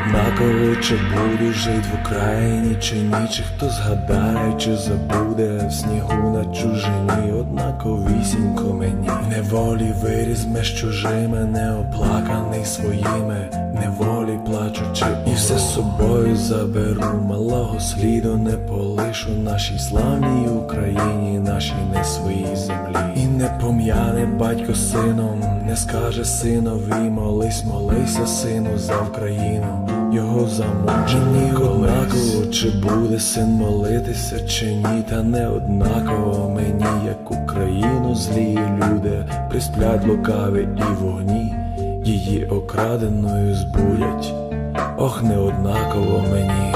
однаково, чи буду жить в Україні, чи ні, чи хто згадає, чи забуде в снігу на чужині, однаковісінько мені. Неволі виріз меж чужими, неоплаканий своїми, неволі плачучи, і все з собою заберу, малого сліду не полишу нашій славній Україні, нашій не своїй землі. І не пом'яне батько сином, не скаже синові, молись, молися, сину, за Україну, його замучені однаково, чи буде син молитися, чи ні, та не однаково. Мені, як Україну злі люди, присплять лукаві і вогні, її окраденою збудять, ох, не однаково мені.